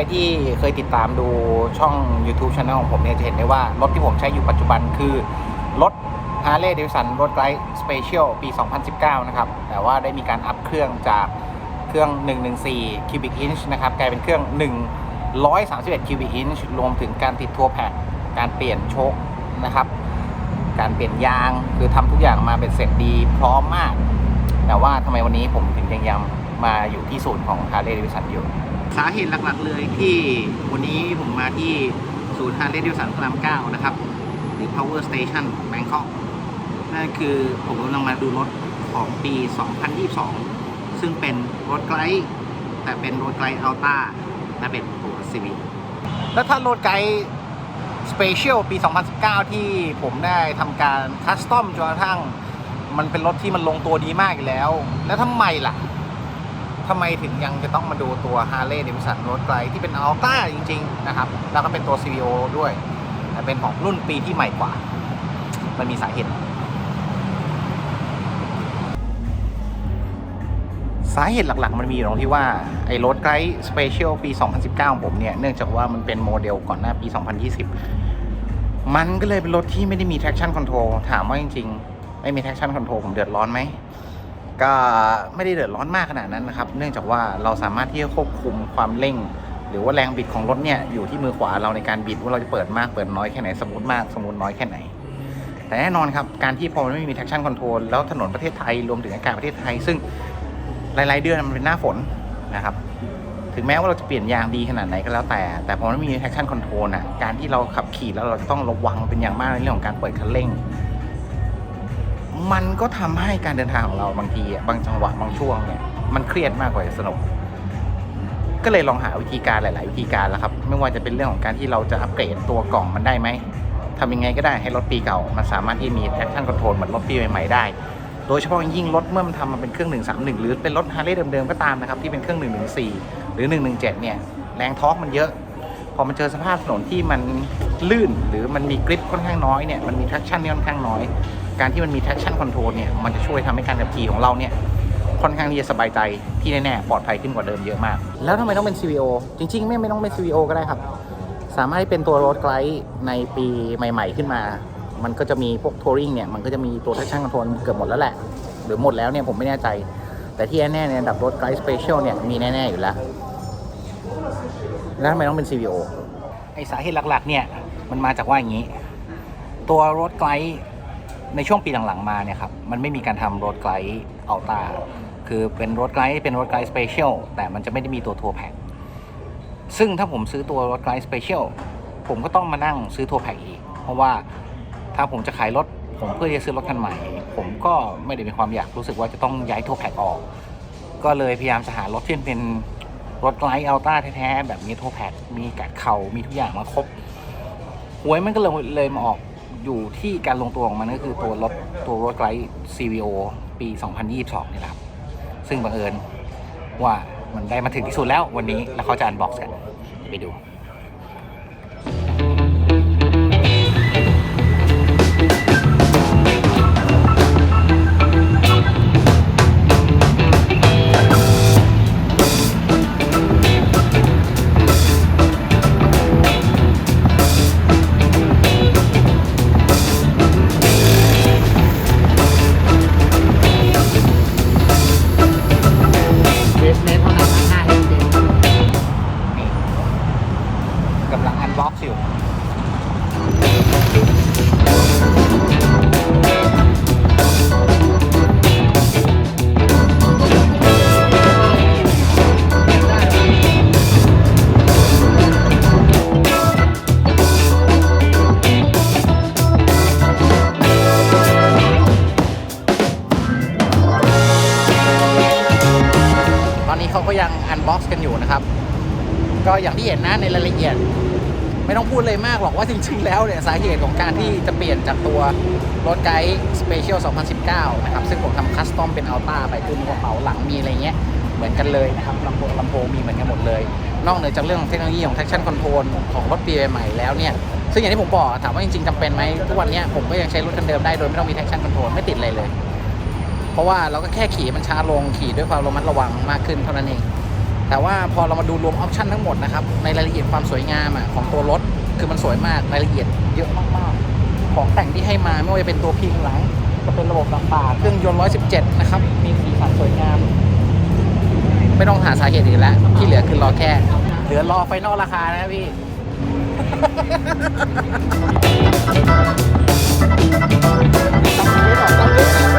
รที่เคยติดตามดูช่อง YouTube Channel ของผมเนี่ยจะเห็นได้ว่า รถที่ผมใช้อยู่ปัจจุบันคือ รถ Harley Davidson Road Glide Special ปี 2019 นะครับ แต่ว่าได้มีการอัพเครื่องจากเครื่อง 114 cubic inch นะครับ กลายเป็นเครื่อง 131 cubic inch รวมถึงการติดทัวร์แพดการเปลี่ยนโชคนะครับ การเปลี่ยนยาง คือทำทุกอย่างมาเป็นเสร็จดีพร้อมมาก แต่ว่าทำไมวันนี้ผมถึงยังยังมาอยู่ที่ศูนย์ของ Harley Davidson อยู่ สาเหตุหลักๆเลยที่วันนี้ผมมาที่ศูนย์ Harley Davidson พระราม9นะครับ หรือ Power Station Bangkok นั่นคือผมกำลังมาดูรถของปี 2022 ซึ่งเป็นรถไกด์แต่เป็นรถไกด์อัลต้าและเป็นตัวซีวีแล้วถ้ารถไกด์สเปเชียลปี 2019 ที่ผมได้ทำการคัสตอมจนกระทั่ง มันเป็นรถที่มันลงตัวดีมากอยู่แล้ว แล้วทำไมล่ะ ทำไมถึงยังจะต้องมาดูตัว Harley Davidson รถไกลที่เป็นอัลต้าจริง ๆ นะครับ แล้วก็เป็นตัว CVO ด้วยแต่เป็นของรุ่นปีที่ใหม่กว่า มันมีสาเหตุ สาเหตุหลักๆ มันมีอยู่ตรงที่ว่า ไอ้รถไกด์สเปเชียลปี 2019 ของผมเนี่ย เนื่องจากว่ามันเป็นโมเดลก่อนหน้าปี 2020 มันก็เลยเป็นรถที่ไม่ได้มี traction control ถามว่าจริง ๆ ไม่มี traction control ผมเดือดร้อนไหม ก็ไม่ได้เดือดร้อนมากขนาดนั้นนะครับ เนื่องจากว่าเราสามารถที่จะควบคุมความเร่ง หรือว่าแรงบิดของรถเนี่ยอยู่ที่มือขวาเราในการบิดว่าเราจะเปิดมากเปิดน้อยแค่ไหนสมูทมากสมูทน้อยแค่ไหน แต่แน่นอนครับ การที่พอมันไม่มี traction control แล้วถนนประเทศไทยรวมถึงอากาศประเทศไทย ซึ่งหลาย ๆ เดือนมันเป็นหน้าฝนนะครับถึงแม้ว่าเราจะเปลี่ยนยางดีขนาดไหนก็แล้วแต่ แต่พอมันไม่มี traction control นะการที่เราขับขี่แล้วเราจะต้องระวังเป็นอย่างมากในเรื่องของการเปิดคันเร่ง มันก็ทำให้การเดินทางของเราบางทีบางจังหวะบางช่วงเนี่ยมันเครียดมากกว่าสนุก ก็เลยลองหาวิธีการหลาย ๆ วิธีการแล้วครับ ไม่ว่าจะเป็นเรื่องของการที่เราจะอัปเกรดตัวกล่องมันได้ไหมทำยังไงก็ได้ให้รถปีเก่า มันสามารถที่มี traction control เหมือนรถปีใหม่ ๆ ได้ โดยเฉพาะยิ่งรถเมื่อมันทำมาเป็นเครื่อง 131 หรือเป็นรถฮาร์เลย์เดิม ๆ ก็ตามนะครับ ที่เป็นเครื่อง 114 หรือ 117 เนี่ยแรงทอร์กมันเยอะ พอมันเจอสภาพถนนที่มันลื่นหรือมันมีกริปค่อนข้างน้อยเนี่ยมันมี traction ที่ค่อนข้างน้อย การที่มันมี traction control เนี่ย มันจะช่วยทำให้การขับขี่ของเราเนี่ย ค่อนข้างที่จะสบายใจที่แน่ๆ ปลอดภัยขึ้นกว่าเดิมเยอะมาก แล้วทำไมต้องเป็น CVO จริงๆ ไม่ไม่ต้องเป็น CVO ก็ได้ครับ สามารถให้เป็นตัวรถไกด์ในปีใหม่ ๆ ขึ้นมา มันก็จะมีพวกทัวริงเนี่ย มันก็จะมีตัว traction control เกือบหมดแล้วแหละ หรือหมดแล้วเนี่ยผมไม่แน่ใจ แต่ที่แน่ๆในระดับรถไกด์สเปเชียลเนี่ยมีแน่ๆอยู่แล้ว แล้วทำไมต้องเป็น CVO ไอสาเหตุหลักๆ เนี่ยมันมาจากว่าอย่างนี้ ตัวรถไกด์ ในช่วงปีหลังๆมาเนี่ยครับมันไม่มีการทำรถไกด์อัลตาคือเป็นรถไกด์เป็นรถไกด์สเปเชียลแต่มันจะไม่ได้มีตัวทัวร์แพ็กซึ่งถ้าผมซื้อตัวรถไกด์สเปเชียลผมก็ต้องมานั่งซื้อทัวร์แพ็กอีก เพราะว่าถ้าผมจะขายรถผมเพื่อที่จะซื้อรถคันใหม่ ผมก็ไม่ได้มีความอยากรู้สึกว่าจะต้องย้ายทัวร์แพ็กออก ก็เลยพยายามจะหารถที่เป็นรถไกด์อัลตาแท้ๆแบบมีทัวร์แพ็กมีกัดเข่ามีทุกอย่างมาครบหวยมันก็เลยเลยมาออก อยู่ที่การลงตัวของมันก็คือตัวรถตัวรถไกด์ CVO ปี 2022 นี่แหละครับ ซึ่งบังเอิญว่ามันได้มาถึงที่สุดแล้ววันนี้แล้วเขาจะอันบ็อกซ์กันไปดู อยู่นะครับ ก็อย่างที่เห็นนะในรายละเอียด ไม่ต้องพูดเลยมากหรอกว่าจริงๆ แล้วเนี่ยสาเหตุของการที่จะเปลี่ยนจากตัวรถไกด์สเปเชียล2019 นะครับ ซึ่งผมทำคัสตอมเป็นอัลต้าไปคือมีกระเป๋าหลังมีอะไรเงี้ยเหมือนกันเลยนะครับลำโพงลำโพงมีเหมือนกันหมดเลย นอกเหนือจากเรื่องของเทคโนโลยีของ traction control ของรถปีใหม่แล้วเนี่ยซึ่งอย่างที่ผมบอกถามว่าจริงๆจำเป็นไหมทุกวันนี้ผมก็ยังใช้รถคันเดิมได้โดยไม่ต้องมี traction control ไม่ติดอะไรเลย เพราะว่าเราก็แค่ขี่มันช้าลงขี่ด้วยความระมัดระวังมากขึ้นเท่านั้นเอง แต่ว่าพอเรามาดูรวมออปชันทั้งหมดนะครับในรายละเอียดความสวยงามอะของตัวรถคือมันสวยมากรายละเอียดเยอะมากๆ ของแต่งที่ให้มาไม่ว่าจะเป็นตัวพิงหลังจะเป็นระบบต่างๆเครื่องยนต์ 117 นะครับ มีสีสันสวยงาม ไม่ต้องหาสาเหตุอื่นแล้ว ที่เหลือคือรอแค่ เหลือรอไฟนอลราคานะครับพี่ต้องซื้อก่อน